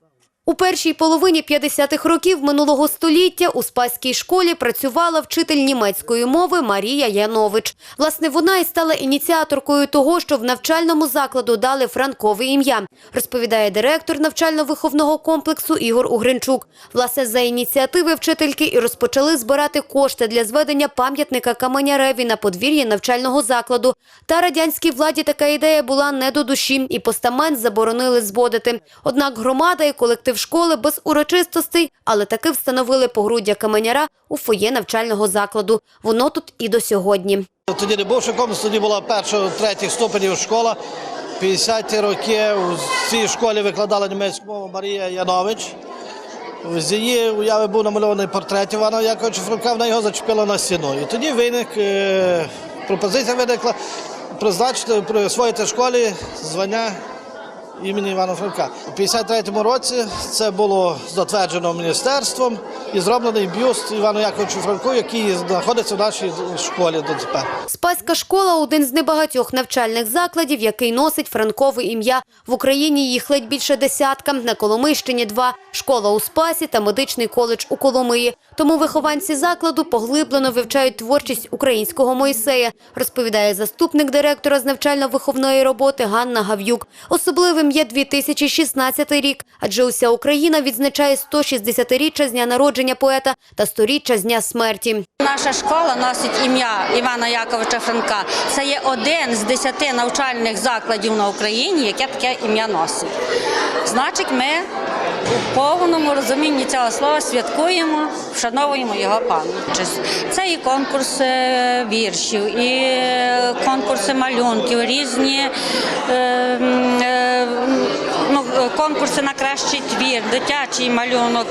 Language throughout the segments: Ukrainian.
baú. У першій половині 50-х років минулого століття у Спаській школі працювала вчитель німецької мови Марія Янович. Власне, вона і стала ініціаторкою того, що в навчальному закладу дали франкове ім'я, розповідає директор навчально-виховного комплексу Ігор Угринчук. Власне, за ініціативи вчительки і розпочали збирати кошти для зведення пам'ятника Каменяреві на подвір'ї навчального закладу. Та радянській владі така ідея була не до душі, і постамент заборонили зводити. Однак громада і колектив школи без урочистостей, але таки встановили погруддя каменяра у фоє навчального закладу. Воно тут і до сьогодні. Тоді не був комплекс, тоді була перша, третіх ступенів школа. 50-ті роки у цій школі викладала німецьку мову Марія Янович. З її уяви був намальований портрет Івана Яковича Франка, вона його зачепила на стіну. І тоді виник, е, пропозиція виникла призначити, присвоїти школі звання імені Івана Франка. У 53-му році це було затверджено міністерством і зроблений бюст Івану Яковичу Франку, який знаходиться в нашій школі до тепер. Спаська школа – один з небагатьох навчальних закладів, який носить франкове ім'я. В Україні їх ледь більше десятка, на Коломийщині – два, школа у Спасі та медичний коледж у Коломиї. Тому вихованці закладу поглиблено вивчають творчість українського Моїсея, розповідає заступник директора з навчально-виховної роботи Ганна Гав'юк. Особливим є 2016 рік, адже уся Україна відзначає 160-річчя з дня народження поета та 100-річчя з дня смерті. Наша школа носить ім'я Івана Яковича Франка. Це є один з десяти навчальних закладів на Україні, яке таке ім'я носить. Значить, ми у повному розумінні цього слова святкуємо, вшановуємо його пам'ять. Це і конкурси віршів, і конкурси малюнків, різні е, конкурси на кращий твір, дитячий малюнок.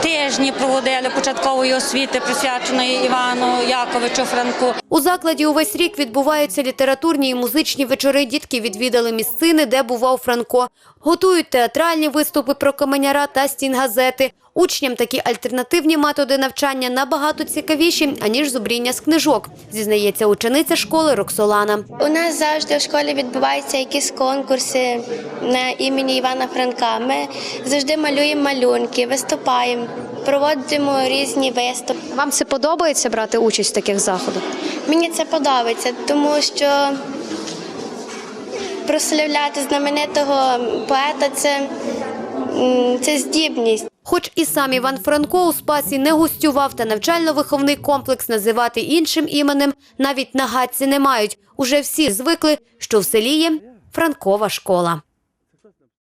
Тижні проводили початкової освіти, присвяченої Івану Яковичу Франку. У закладі увесь рік відбуваються літературні і музичні вечори. Дітки відвідали місцини, де бував Франко. Готують театральні виступи про каменяра та стінгазети. Учням такі альтернативні методи навчання набагато цікавіші, аніж зубріння з книжок, зізнається учениця школи Роксолана. У нас завжди в школі відбуваються якісь конкурси на імені Івана Франка. Ми завжди малюємо малюнки, виступаємо, проводимо різні виступи. Вам це подобається брати участь в таких заходах? Мені це подобається, тому що прославляти знаменитого поета це, це здібність. Хоч і сам Іван Франко у спасі не гостював та навчально-виховний комплекс називати іншим іменем навіть на гадці не мають. Уже всі звикли, що в селі є Франкова школа.